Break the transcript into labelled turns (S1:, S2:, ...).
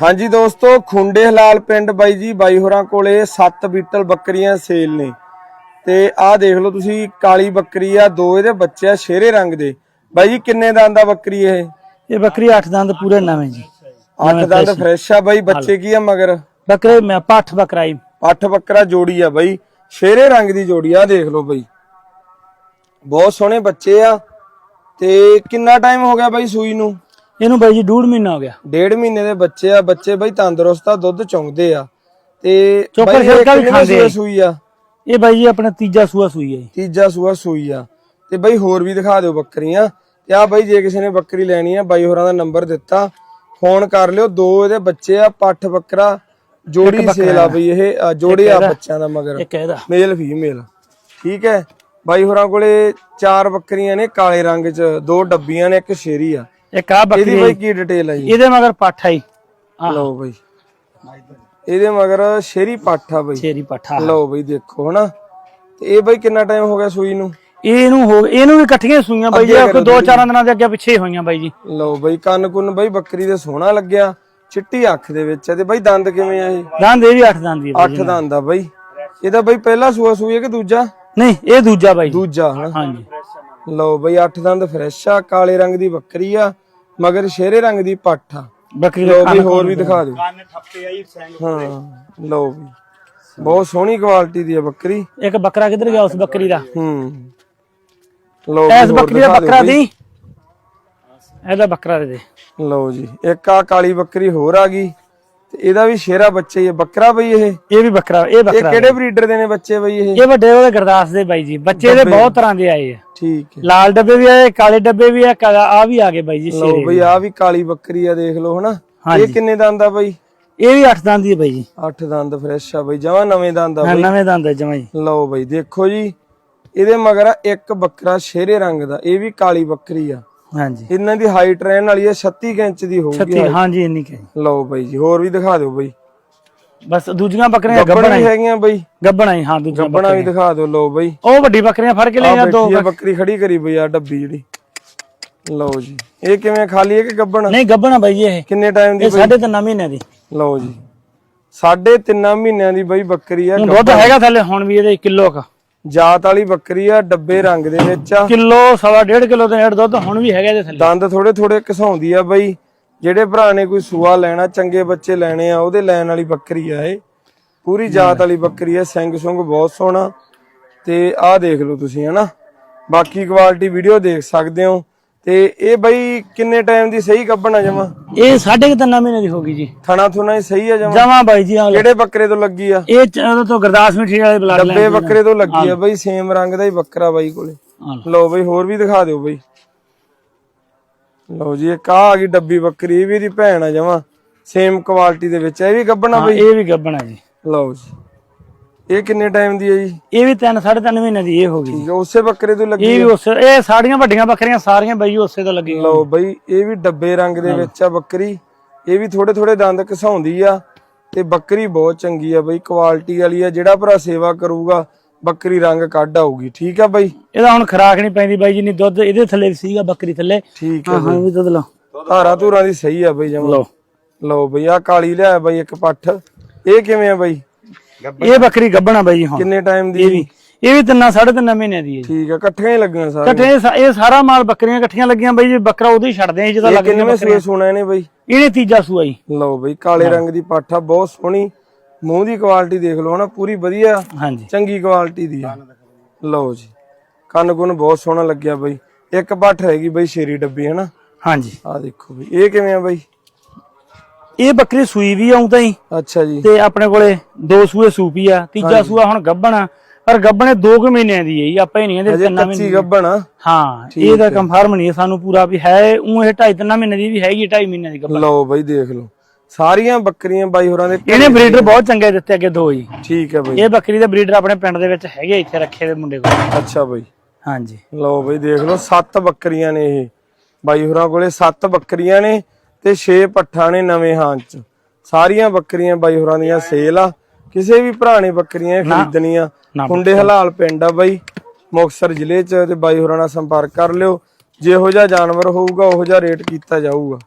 S1: ਹਾਂਜੀ ਦੋਸਤੋ ਖੁੰਡੇ ਹਲਾਲ ਪਿੰਡ ਬਾਈ ਜੀ ਬਾਈ ਹੋਰਾਂ ਕੋਲੇ ਸੱਤ ਬੀਟਲ ਬੱਕਰੀਆਂ ਸੇਲ ਨੇ। ਤੇ ਆਹ ਦੇਖ ਲਓ ਤੁਸੀਂ ਕਾਲੀ ਬੱਕਰੀ ਆ ਦੋ ਇਹਦੇ ਬੱਚੇ ਆ ਸ਼ੇਰੇ ਰੰਗ ਦੇ। ਬਾਈ ਜੀ ਕਿੰਨੇ ਦੰਦ ਆ ਬੱਕਰੀ ਇਹ?
S2: ਇਹ ਬੱਕਰੀ 8 ਦੰਦ ਪੂਰੇ ਨਵੇਂ ਜੀ।
S1: ਅੱਠ ਦੰਦ ਫਰੈਸ਼ ਆ ਬਾਈ ਬੱਚੇ ਕੀ ਆ ਮਗਰ?
S2: ਬੱਕਰੇ ਮੈਂ ਪੱਠ ਬੱਕਰਾਈ
S1: ਅੱਠ ਬੱਕਰਾ ਜੋੜੀ ਆ ਬਾਈ। ਸ਼ੇਰੇ ਰੰਗ ਦੀ ਜੋੜੀ ਆ ਦੇਖ ਲਓ ਬਾਈ। ਬਹੁਤ ਸੋਹਣੇ ਬੱਚੇ ਆ। ਤੇ ਕਿੰਨਾ ਟਾਈਮ ਹੋ ਗਿਆ ਬਾਈ ਸੂਈ ਨੂੰ?
S2: ਇਹਨੂੰ ਬਾਈ ਜੀ ਡੂਢ ਮਹੀਨਾ ਹੋ ਗਿਆ।
S1: ਡੇਢ ਮਹੀਨੇ ਦੇ ਬੱਚੇ ਆ ਬੱਚੇ ਬਾਈ ਤੰਦਰੁਸਤ ਆ ਦੁੱਧ ਚੁੰਗਦੇ ਆ। ਤੇ
S2: ਚੋਕਰ
S1: ਬਾਈ ਇਹ
S2: ਛਿਲਕਾ ਵੀ ਖਾਂਦੇ
S1: ਸੂਏ। ਸੂਈ ਆ?
S2: ਇਹ ਬਾਈ ਜੀ ਆਪਣਾ ਤੀਜਾ ਸੂਆ ਸੂਈ ਹੈ ਜੀ।
S1: ਤੀਜਾ ਸੂਆ ਸੂਈ ਆ। ਤੇ ਬਾਈ ਹੋਰ ਵੀ ਦਿਖਾ ਦਿਓ ਬੱਕਰੀਆਂ। ਤੇ ਆ ਬਾਈ ਜੇ ਕਿਸੇ ਨੇ ਬੱਕਰੀ ਲੈਣੀ ਆ ਬਾਈ ਹੋਰਾਂ ਦਾ ਨੰਬਰ ਦਿੱਤਾ। ਫੋਨ ਕਰ ਲਿਓ ਦੋ ਇਹਦੇ ਬੱਚੇ ਆ ਪੱਠ ਬੱਕਰਾ ਜੋੜੀ ਸੇਲ ਆ ਬਈ ਇਹ ਆ, ਜੋੜੇ ਆ ਬੱਚਿਆਂ ਦਾ ਮਗਰ।
S2: ਇੱਕ ਇਹਦਾ।
S1: Male female. ਠੀਕ ਹੈ। ਬਾਈ ਹੋਰਾਂ ਕੋਲੇ ਚਾਰ ਬੱਕਰੀਆਂ ਨੇ ਕਾਲੇ ਰੰਗ ਚ ਦੋ ਡੱਬੀਆਂ ਨੇ ਇੱਕ ਸ਼ੇਰੀ ਆ।
S2: ਇੱਕ ਆ
S1: ਇਹਦੀ
S2: ਬੱਕਰੀ
S1: ਬਾਈ ਕੀ ਡਿਟੇਲ ਆ ਜੀ?
S2: ਇਹਦੇ ਮਗਰ ਪੱਠ ਆਈ
S1: ਲਓ ਬਾਈ। ਇਹਦੇ ਮਗਰ ਸ਼ੇਰੀ ਪੱਠ ਆ ਬਾਈ।
S2: ਛੇਰੀ ਪੱਠਾ
S1: ਲਓ ਬਾਈ ਦੇਖੋ ਹਨਾ। ਤੇ ਇਹ ਬਾਈ ਕਿੰਨਾ ਟਾਈਮ ਹੋ ਗਿਆ ਸੂਈ ਨੂੰ?
S2: ਇਹਨੂੰ ਹੋ ਇਹਨੂੰ ਵੀ ਇਕੱਠੀਆਂ ਸੂਈਆਂ ਬਾਈ ਜੀ। ਕੋਈ ਦੋ ਚਾਰਾਂ ਦਿਨਾਂ ਦੇ ਅੱਗੇ ਪਿੱਛੇ ਹੋਈਆਂ ਬਾਈ ਜੀ।
S1: ਲਓ ਬਾਈ ਕੰਨ ਕੁੰਨ ਬਾਈ ਬੱਕਰੀ ਦੇ ਸੋਹਣਾ ਲੱਗਿਆ। ਚਿੱਟੀ ਅੱਖ ਦੇ ਵਿੱਚ ਆ ਤੇ ਬਾਈ ਦੰਦ ਕਿਵੇਂ ਆ ਇਹ?
S2: ਦੰਦ ਇਹ ਵੀ 8 ਦੰਦ ਦੀ ਹੈ ਬਾਈ
S1: ਅੱਠ ਦੰਦ ਆ ਬਾਈ। ਇਹਦਾ ਬਾਈ ਪਹਿਲਾ ਸੂਆ ਸੂਈ ਹੈ ਕਿ ਦੂਜਾ?
S2: ਨਹੀਂ ਇਹ ਦੂਜਾ ਬਾਈ ਜੀ।
S1: ਦੂਜਾ ਹਨਾ।
S2: ਹਾਂਜੀ।
S1: ਲਓ ਬਾਈ ਅੱਠ ਦੰਦ ਫਰੈਸ਼ ਆ ਕਾਲੇ ਰੰਗ ਦੀ ਬੱਕਰੀ ਆ। ਮਗਰ ਸ਼ੇਰੇ ਰੰਗ ਦੀ ਪੱਠ ਆ।
S2: ਬੱਕਰੀ ਦਾ
S1: ਵੀ ਹੋਰ ਵੀ ਦਿਖਾ ਦਿਓ। ਹਾਂ ਲਓ ਵੀ। ਬਹੁਤ ਸੋਹਣੀ ਕੁਆਲਿਟੀ ਦੀ ਆ ਬੱਕਰੀ।
S2: ਇੱਕ ਬੱਕਰਾ ਕਿੱਧਰ ਗਿਆ ਉਸ ਬੱਕਰੀ ਦਾ?
S1: ਹੂੰ। ਵੀ ਹੋਰ
S2: ਬੱਕਰੀ ਦਾ ਬੱਕਰਾ। ਦੀ। ਇਹਦਾ ਬੱਕਰਾ ਦੇ ਦੇ।
S1: ਲਓ ਜੀ ਇੱਕ ਆ ਕਾਲੀ ਬੱਕਰੀ ਹੋਰ ਆ ਗਈ। ਤੇ ਇਹਦਾ ਵੀ ਸ਼ੇਰਾ ਬੱਚਾ ਹੀ ਹੈ ਬੱਕਰਾ ਬਈ ਇਹ।
S2: ਇਹ ਵੀ ਬੱਕਰਾ ਇਹ
S1: ਇਹ
S2: ਬੱਕਰਾ
S1: ਕਿਹੜੇ ਬਰੀਡਰ ਦੇ ਨੇ ਬੱਚੇ ਬਈ ਇਹ?
S2: ਇਹ ਵੱਡੇ ਉਹਦੇ ਗਰਦਾਸ ਦੇ ਬਾਈ ਜੀ। ਬੱਚੇ ਇਹਦੇ ਬਹੁਤ ਤਰ੍ਹਾਂ ਦੇ ਆਏ ਆ।
S1: ਠੀਕ ਹੈ।
S2: ਲਾਲ ਡੱਬੇ ਵੀ ਆਏ ਕਾਲੇ ਡੱਬੇ ਵੀ ਆ ਆ ਵੀ ਆ ਗਏ ਬਾਈ ਜੀ
S1: ਲਓ
S2: ਸ਼ੇਰੇ
S1: ਬਈ ਆ ਵੀ ਕਾਲੀ ਬੱਕਰੀ ਆ ਦੇਖ ਲਓ ਹਨਾ। ਇਹ
S2: ਹਾਂਜੀ।
S1: ਕਿੰਨੇ ਦੰਦ ਆ ਬਈ?
S2: ਇਹ ਵੀ 8 ਦੰਦ ਦੀ ਹੈ ਬਾਈ ਜੀ।
S1: 8 ਦੰਦ ਫਰੈਸ਼ ਆ ਬਈ ਜਮਾ ਨਵੇਂ ਦੰਦ ਆ
S2: ਹਾਂ,
S1: ਬਈ।
S2: ਨਵੇਂ ਦੰਦ ਹੈ ਜਮਾ ਜੀ
S1: ਲਓ ਬਈ ਦੇਖੋ ਜੀ। ਇਹਦੇ ਮਗਰ ਆ ਇੱਕ ਬੱਕਰਾ ਸ਼ੇਰੇ ਰੰਗ ਦਾ ਇਹ ਵੀ ਕਾਲੀ ਬੱਕਰੀ ਆ।
S2: ਹਾਂਜੀ।
S1: ਇਹਨਾਂ ਦੀ ਹਾਈਟ ਰਹਿਣ ਵਾਲੀ ਆ 36 ਕੁ ਇੰਚ ਦੀ ਹੋਊਗੀ
S2: 36 ਹਾਂਜੀ ਇੰਨੀ ਕਿ
S1: ਲਓ ਬਈ ਜੀ ਹੋਰ ਵੀ ਦਿਖਾ ਦਿਓ ਬਈ।
S2: ਬਸ ਦੂਜੀਆਂ ਬੱਕਰੀਆਂ
S1: ਗੱਬਣ
S2: ਹੀ
S1: ਹੈਗੀਆਂ ਬਈ।
S2: ਗੱਬਣਾ ਹੀ ਹਾਂ ਦੂਜੀਆਂ
S1: ਗੱਬਣਾ ਵੀ ਦਿਖਾ ਦਿਓ ਲਓ ਬਈ।
S2: ਉਹ ਵੱਡੀ ਬੱਕਰੀਆਂ ਫੜ ਕੇ ਲੈ ਜਾ ਦੋ
S1: ਬੱਕਰੀ ਖੜੀ ਕਰੀ ਬਈ ਆ ਡੱਬੀ ਜਿਹੜੀ। ਲਓ ਜੀ ਇਹ ਕਿਵੇਂ ਖਾਲੀ ਹੈ ਕਿ ਗੱਬਣ?
S2: ਨਹੀਂ ਗੱਬਣਾ ਬਾਈ ਇਹ।
S1: ਕਿੰਨੇ ਟਾਈਮ ਦੀ
S2: ਇਹ ਸਾਢੇ ਤਿੰਨ ਮਹੀਨੇ ਦੀ।
S1: ਲਓ ਜੀ ਸਾਢੇ ਤਿੰਨਾਂ ਮਹੀਨਿਆਂ ਦੀ ਬਈ ਬੱਕਰੀ ਆ
S2: ਦੁੱਧ ਹੈਗਾ ਥੱਲੇ ਹੁਣ ਵੀ ਇਹਦੇ ਕਿਲੋ ਕ
S1: ਜਾਤ ਵਾਲੀ ਬੱਕਰੀ ਆ ਡੱਬੇ ਰੰਗ ਦੇ ਵਿੱਚ ਆ।
S2: ਕਿਲੋ ਸਵਾ ਡੇਢ ਕਿਲੋ ਦੇ ਨੇੜੇ ਦੁੱਧ ਹੁਣ ਵੀ ਹੈਗਾ ਇਹਦੇ ਥੱਲੇ।
S1: ਦੰਦ ਥੋੜੇ ਥੋੜੇ ਘਸਾਉਂਦੀ ਆ ਬਈ। ਜਿਹੜੇ ਭਰਾ ਨੇ ਕੋਈ ਸੂਆ ਲੈਣਾ ਚੰਗੇ ਬੱਚੇ ਲੈਣੇ ਆ ਉਹਦੇ ਲੈਣ ਵਾਲੀ ਬੱਕਰੀ ਆ ਇਹ। ਪੂਰੀ ਜਾਤ ਵਾਲੀ ਬੱਕਰੀ ਆ ਸਿੰਘ ਸੁੰਗ ਬਹੁਤ ਸੋਹਣਾ। ਤੇ ਆਹ ਦੇਖ ਲਓ ਤੁਸੀਂ ਹਨਾ? ਬਾਕੀ ਕੁਆਲਿਟੀ ਵੀਡੀਓ ਦੇਖ ਸਕਦੇ ਹੋ। ਤੇ ਇਹ ਬਈ ਕਿੰਨੇ ਟਾਈਮ ਦੀ ਸਹੀ ਕੱਢਣਾ ਜਮਾ?
S2: ਇਹ ਸਾਢੇ ਕੁ ਤਿੰਨ ਮਹੀਨੇ ਦੀ ਹੋ ਗਈ ਜੀ।
S1: ਥਣਾ ਥੁਣਾ ਹੀ ਸਹੀ ਆ ਜਮਾ?
S2: ਜਮਾ ਬਾਈ ਜੀ ਆਹ ਲਓ।
S1: ਕਿਹੜੇ ਬੱਕਰੇ ਤੋਂ ਲੱਗੀ ਆ?
S2: ਇਹ ਚ- ਤੋਂ ਗਰਦਾਸ ਮਿੱਠੀ ਵਾਲੇ ਬਲੱਡ
S1: ਡੱਬੇ ਬੱਕਰੇ ਤੋਂ ਲੱਗੀ ਆ ਬਈ ਸੇਮ ਰੰਗ ਦਾ ਹੀ ਬੱਕਰਾ ਬਾਈ ਕੋਲੇ। ਲਓ। ਬਈ ਹੋਰ ਵੀ ਦਿਖਾ ਦਿਓ ਬਈ। ਲਓ ਜੀ ਇੱਕ ਆ ਆ ਗਈ ਡੱਬੀ ਬੱਕਰੀ ਇਹ ਵੀ ਇਹਦੀ ਭੈਣ ਆ ਜਮਾ। ਸੇਮ ਕੁਆਲਿਟੀ ਦੇ ਵਿੱਚ। ਇਹ ਵੀ ਗੱਬਣਾ ਬਈ?
S2: ਇਹ ਵੀ ਗੱਬਣਾ ਜੀ।
S1: ਲਓ ਜੀ। ਇਹ ਕਿੰਨੇ ਟਾਈਮ ਦੀ ਹੈ ਜੀ?
S2: ਇਹ ਵੀ ਤਿੰਨ ਸਾਢੇ ਤਿੰਨ ਮਹੀਨੇ ਦੀ ਇਹ ਹੋ ਗਈ
S1: ਠੀਕ ਆ ਉਸੇ ਬੱਕਰੇ ਤੋਂ ਲੱਗੀ
S2: ਇਹ ਵੀ ਉਸੇ ਇਹ ਸਾਡੀਆਂ ਵੱਡੀਆਂ ਬੱਕਰੀਆਂ ਸਾਰੀਆਂ ਬਾਈ ਉਸੇ ਤੋਂ ਲੱਗੀ
S1: ਲਓ ਬਈ ਇਹ ਵੀ ਡੱਬੇ ਰੰਗ ਦੇ ਵਿੱਚ ਆ ਬੱਕਰੀ। ਇਹ ਵੀ ਥੋੜੇ ਥੋੜੇ ਦੰਦ ਘਸਾਉਂਦੀ ਆ ਤੇ ਬੱਕਰੀ ਬਹੁਤ ਚੰਗੀ ਆ ਬਈ ਕੁਆਲਿਟੀ ਵਾਲੀ ਆ। ਜਿਹੜਾ ਭਰਾ ਸੇਵਾ ਕਰੂਗਾ ਬੱਕਰੀ ਰੰਗ ਕੱਢ ਆਊਗੀ। ਠੀਕ ਆ ਬਈ?
S2: ਇਹਦਾ ਹੁਣ ਖਰਾਕ ਨਹੀਂ ਪੈਂਦੀ ਬਾਈ ਜਿੰਨੀ ਦੁੱਧ ਇਹਦੇ ਥੱਲੇ ਸੀਗਾ ਬੱਕਰੀ ਥੱਲੇ।
S1: ਠੀਕ
S2: ਹਾਂ
S1: ਆ
S2: ਹਾਂ ਵੀ ਦੁੱਧ ਲਓ
S1: ਧਾਰਾ ਧੂਰਾਂ ਦੀ ਸਹੀ ਆ ਬਈ ਜਮਾ।
S2: ਲਓ।
S1: ਲਓ ਬਈ ਆ ਕਾਲੀ ਲਿਆ ਬਈ ਇੱਕ ਪੱਠ। ਇਹ ਕਿਵੇਂ ਆ ਬਈ?
S2: ਇਹ ਬੱਕਰੀ ਗੱਬਣਾ ਬਾਈ ਜੀ ਹੁਣ।
S1: ਕਿੰਨੇ ਟਾਈਮ ਦੀ
S2: ਇਹ ਵੀ ਇਹ ਵੀ ਤਿੰਨਾਂ ਸਾਢੇ ਤਿੰਨ ਮਹੀਨੇ ਦੀ ਹੈ ਜੀ।
S1: ਠੀਕ ਆ ਇਕੱਠੀਆਂ ਹੀ ਲੱਗੀਆਂ ਸਾਰੇ
S2: ਇਕੱਠੇ ਇਹ ਸਾਰਾ ਮਾਲ ਬੱਕਰੀਆਂ ਇਕੱਠੀਆਂ ਲੱਗੀਆਂ ਬਾਈ ਜੀ ਬੱਕਰਾ ਉਦੋਂ ਹੀ ਛੱਡਦੇ ਆ ਜਦੋਂ
S1: ਇਹ
S2: ਲੱਗ
S1: ਕਿੰਨਵੇਂ ਸੂਏ ਸੁਣਾ ਇਹਨੇ ਬਈ?
S2: ਇਹਨੇ ਤੀਜਾ ਸੂਆ ਜੀ।
S1: ਲਓ ਬਈ ਕਾਲੇ ਰੰਗ ਦੀ ਪੱਠ ਬਹੁਤ ਸੋਹਣੀ। ਮੂੰਹ ਦੀ ਕੁਆਲਿਟੀ ਦੇਖ ਲਓ ਹਨਾ ਪੂਰੀ ਵਧੀਆ
S2: ਹਾਂਜੀ।
S1: ਚੰਗੀ ਕੁਆਲਿਟੀ ਦੀ ਆ। ਲਓ ਜੀ ਕੰਨ ਕੁੰਨ ਬਹੁਤ ਸੋਹਣਾ ਲੱਗਿਆ ਬਈ। ਇੱਕ ਪੱਠ ਹੈਗੀ ਬਈ ਸ਼ੇਰੀ ਡੱਬੀ ਹਨਾ?
S2: ਹਾਂਜੀ।
S1: ਆ ਦੇਖੋ ਬਈ ਇਹ ਕਿਵੇਂ ਆ ਬਈ?
S2: ਇਹ ਬੱਕਰੀ ਸੂਈ ਵੀ ਆਉਂ ਤਾਂ ਹੀ
S1: ਅੱਛਾ ਜੀ।
S2: ਤੇ ਆਪਣੇ ਕੋਲੇ ਦੋ ਸੂਏ ਸੂਪੀ ਆ ਤੀਜਾ ਸੂਆ ਹੁਣ ਗੱਬਣ ਆ। ਪਰ ਗੱਬਣੇ 2 ਕੁ ਮਹੀਨਿਆਂ ਦੀ ਹੈ ਜੀ ਆਪਾਂ ਹੀ ਨਹੀਂ ਇਹਦੇ ਤਿੰਨਾਂ ਮਹੀਨੇ
S1: ਗੱਭਣ ਆ।
S2: ਹਾਂ ਇਹ ਤਾਂ ਕੰਫਰਮ ਨਹੀਂ ਹੈ ਸਾਨੂੰ ਪੂਰਾ ਵੀ ਹੈ ਉਹ ਇਹ 2.5 ਤਿੰਨਾਂ ਮਹੀਨੇ ਦੀ ਵੀ ਹੈਗੀ 2.5 ਮਹੀਨੇ ਦੀ ਗੱਬਣ
S1: ਲਓ ਬਈ ਦੇਖ ਲਓ। ਸਾਰੀਆਂ ਬੱਕਰੀਆਂ ਬਾਈ ਹੋਰਾਂ ਦੇ
S2: ਇਹਨੇ ਬਰੀਡਰ ਬਹੁਤ ਚੰਗੇ ਦਿੱਤੇ ਅੱਗੇ ਦੋ ਜੀ।
S1: ਠੀਕ ਹੈ ਬਈ।
S2: ਇਹ ਬੱਕਰੀ ਦੇ ਬਰੀਡਰ ਆਪਣੇ ਪਿੰਡ ਦੇ ਵਿੱਚ ਹੈਗੇ ਇੱਥੇ ਰੱਖੇ ਦੇ ਮੁੰਡੇ ਕੋਲ।
S1: ਅੱਛਾ ਬਈ।
S2: ਹਾਂਜੀ।
S1: ਲਓ ਬਈ ਦੇਖ ਲਓ ਸੱਤ ਬੱਕਰੀਆਂ ਨੇ ਇਹ। ਬਾਈ ਹੋਰਾਂ ਕੋਲੇ ਸੱਤ ਬੱਕਰੀਆਂ ਨੇ। ਤੇ 6 ਪੱਠਾਂ ਨੇ ਨਵੇਂ ਹਾਂ ਚ। ਸਾਰੀਆਂ ਬੱਕਰੀਆਂ ਬਾਈ ਹੋਰਾਂ ਦੀਆਂ ਸੇਲ ਆ। ਕਿਸੇ ਵੀ ਭਰਾ ਨੇ ਬੱਕਰੀਆਂ ਖਰੀਦਣੀਆਂ। ਹੁੰਡੇ ਹਲਾਲ ਪਿੰਡ ਆ ਬਾਈ। ਮੁਕਤਸਰ ਜ਼ਿਲ੍ਹੇ ਚ ਤੇ ਬਾਈ ਹੋਰਾਂ ਨਾਲ ਸੰਪਰਕ ਕਰ ਲਿਓ। ਜਿਹੋ ਜਿਹਾ ਜਾਨਵਰ ਹੋਊਗਾ ਉਹੋ ਜਿਹਾ ਰੇਟ ਕੀਤਾ ਜਾਊਗਾ।